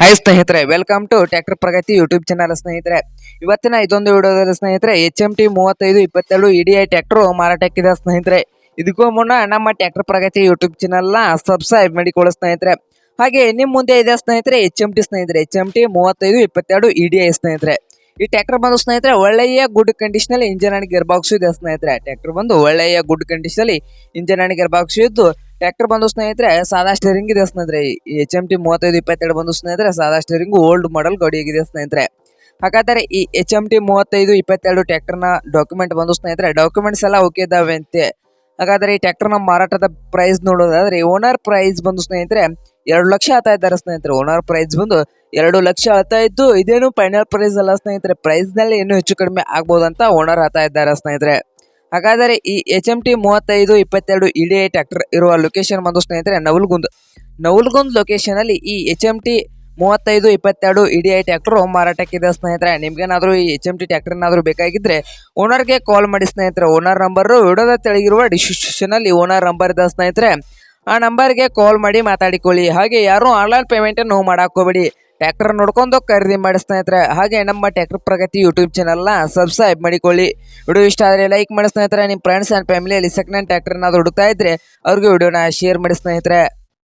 Hi ಸ್ನೇಹಿತರೆ welcome to tractor Pragati YouTube channel ಸ್ನೇಹಿತರೆ. ಇವತ್ತಿನ ಇದೊಂದು ವಿಡಿಯೋದಲ್ಲಿ ಸ್ನೇಹಿತರೆ ಎಚ್ ಎಂ ಟಿ ಮೂವತ್ತೈದು ಇಪ್ಪತ್ತೆರಡು ಇ ಡಿ ಐ ಟ್ಯಾಕ್ಟ್ರು ಮಾರಾಟಕ್ಕಿದೆ ಸ್ನೇಹಿತರೆ. ಇದಕ್ಕೂ ಮುನ್ನ ನಮ್ಮ ಟ್ಯಾಕ್ಟರ್ ಪ್ರಗತಿ ಯೂಟ್ಯೂಬ್ ಚಾನಲ್ನ ಸಬ್ಸ್ಕ್ರೈಬ್ ಮಾಡಿಕೊಳ್ಳಿ ಸ್ನೇಹಿತರೆ. ಹಾಗೆ ನಿಮ್ಮ ಮುಂದೆ ಇದೆ ಸ್ನೇಹಿತರೆ ಎಚ್ ಎಂ ಟಿ ಸ್ನೇಹಿತರೆ. ಎಚ್ ಎಂ ಟಿ ಮೂವತ್ತೈದು ಇಪ್ಪತ್ತೆರಡು ಇ ಡಿ ಐ ಸ್ನೇಹಿತರೆ. ಈ ಟ್ಯಾಕ್ಟರ್ ಬಂದು ಸ್ನೇಹಿತರೆ, ಒಳ್ಳೆಯ good condition engine and gear box ಇದೆ ಸ್ನೇಹಿತರೆ. ಟ್ಯಾಕ್ಟರ್ ಬಂದು ಒಳ್ಳೆಯ good condition engine and gear box ಇದ್ದು ಟ್ರ್ಯಾಕ್ಟರ್ ಬಂದು ಸ್ನೇಹಿತರೆ, ಸಾದಾ ಸ್ಟೇರಿಂಗ್ ಇದೆ ಸ್ನೇಹಿತರೆ. ಎಚ್ ಎಂ ಟಿ ಮೂವತ್ತೈದು, ಇಪ್ಪತ್ತೆರಡು ಬಂದು ಸ್ನೇಹಿತರೆ, ಸಾದಾ ಸ್ಟೇರಿಂಗ್ ಓಲ್ಡ್ ಮಾಡೆಲ್ ಗಾಡಿ ಆಗಿದೆ ಸ್ನೇಹಿತರೆ. ಹಾಗಾದರೆ ಈ ಎಚ್ ಎಂ ಟಿ ಮೂವತ್ತೈದು, ಇಪ್ಪತ್ತೆರಡು ಟ್ರ್ಯಾಕ್ಟರ್ನ ಡಾಕ್ಯುಮೆಂಟ್ ಬಂದು ಸ್ನೇಹಿತರೆ ಡಾಕ್ಯುಮೆಂಟ್ಸ್ ಎಲ್ಲ ಓಕೆ ಇದ್ದಾವೆ ಅಂತೆ. ಹಾಗಾದರೆ ಈ ಟ್ರ್ಯಾಕ್ಟರ್ನ ಮಾರಾಟದ ಪ್ರೈಸ್ ನೋಡೋದಾದ್ರೆ ಓನರ್ ಪ್ರೈಸ್ ಬಂದು ಸ್ನೇಹಿತರೆ, ಎರಡು ಲಕ್ಷ ಹೇಳ್ತಾ ಇದ್ದಾರೆ ಸ್ನೇಹಿತರೆ. ಓನರ್ ಪ್ರೈಸ್ ಬಂದು ಎರಡು ಲಕ್ಷ ಹೇಳ್ತಾ ಇದ್ದು, ಇದೇನು ಫೈನಲ್ ಪ್ರೈಸ್ ಅಲ್ಲ ಸ್ನೇಹಿತರೆ. ಪ್ರೈಸ್ನಲ್ಲಿ ಇನ್ನೂ ಹೆಚ್ಚು ಕಡಿಮೆ ಆಗ್ಬೋದಂತ ಓನರ್ ಹೇಳ್ತಾ ಇದ್ದಾರೆ ಸ್ನೇಹಿತರೆ. ಹಾಗಾದರೆ ಈ ಎಚ್ ಎಂ ಟಿ ಮೂವತ್ತೈದು, ಇಪ್ಪತ್ತೆರಡು ಇಡಿ ಐ ಟ್ರ್ಯಾಕ್ಟರ್ ಇರುವ ಲೊಕೇಶನ್ ಬಂದು ಸ್ನೇಹಿತರೆ ನವಲ್ಗುಂದ್ ನವಲ್ಗುಂದ್ ಲೊಕೇಶನ್ ಅಲ್ಲಿ ಈ ಎಚ್ ಎಂ ಟಿ ಮೂವತ್ತೈದು, ಇಪ್ಪತ್ತೆರಡು ಇಡಿ ಐ ಟ್ಯಾಕ್ಟರ್ ಮಾರಾಟಕ್ಕಿದೆ ಸ್ನೇಹಿತರೆ. ನಿಮ್ಗೇನಾದ್ರೂ ಈ ಎಚ್ ಎಂ ಟಿ ಟ್ಯಾಕ್ಟರ್ನಾದರೂ ಬೇಕಾಗಿದ್ದರೆ ಓನರ್ಗೆ ಕಾಲ್ ಮಾಡಿ ಸ್ನೇಹಿತರೆ. ಓನರ್ ನಂಬರ್ ವಿಡಿಯೋದ ತೆಳಗಿರುವ ಡಿಸ್ಕ್ರಿಪ್ಷನ್ ಅಲ್ಲಿ ಓನರ್ ನಂಬರ್ ಇದೆ ಸ್ನೇಹಿತರೆ. ಆ ನಂಬರ್ಗೆ ಕಾಲ್ ಮಾಡಿ ಮಾತಾಡಿಕೊಳ್ಳಿ. ಹಾಗೆ ಯಾರು ಆನ್ಲೈನ್ ಪೇಮೆಂಟ್ ಮಾಡೋಕ್ಕೋಬೇಡಿ ಟ್ರ್ಯಾಕ್ಟರ್ ನೋಡ್ಕೊಂಡು ಖರೀದಿ ಮಾಡಿ ಸ್ನೇಹಿತರೆ, ಹಾಗೆ ನಮ್ಮ ಟ್ರ್ಯಾಕ್ಟರ್ ಪ್ರಗತಿ ಯೂಟ್ಯೂಬ್ ಚಾನಲ್ನ ಸಬ್ಸ್ಕ್ರೈಬ್ ಮಾಡಿಕೊಳ್ಳಿ. ವಿಡಿಯೋ ಇಷ್ಟ ಆದರೆ ಲೈಕ್ ಮಾಡಿ ಸ್ನೇಹಿತರೆ ನಿಮ್ಮ ಫ್ರೆಂಡ್ಸ್ ಆ್ಯಂಡ್ ಫ್ಯಾಮಿಲಿಯಲ್ಲಿ ಸೆಕೆಂಡ್ ಹ್ಯಾಂಡ್ ಟ್ಯಾಕ್ಟರ್ನಾದ್ರು ಹುಡುಕ್ತಾ ಇದ್ರೆ ಅವ್ರಿಗೆ ವಿಡಿಯೋನ ಶೇರ್ ಮಾಡಿ ಸ್ನೇಹಿತರೆ.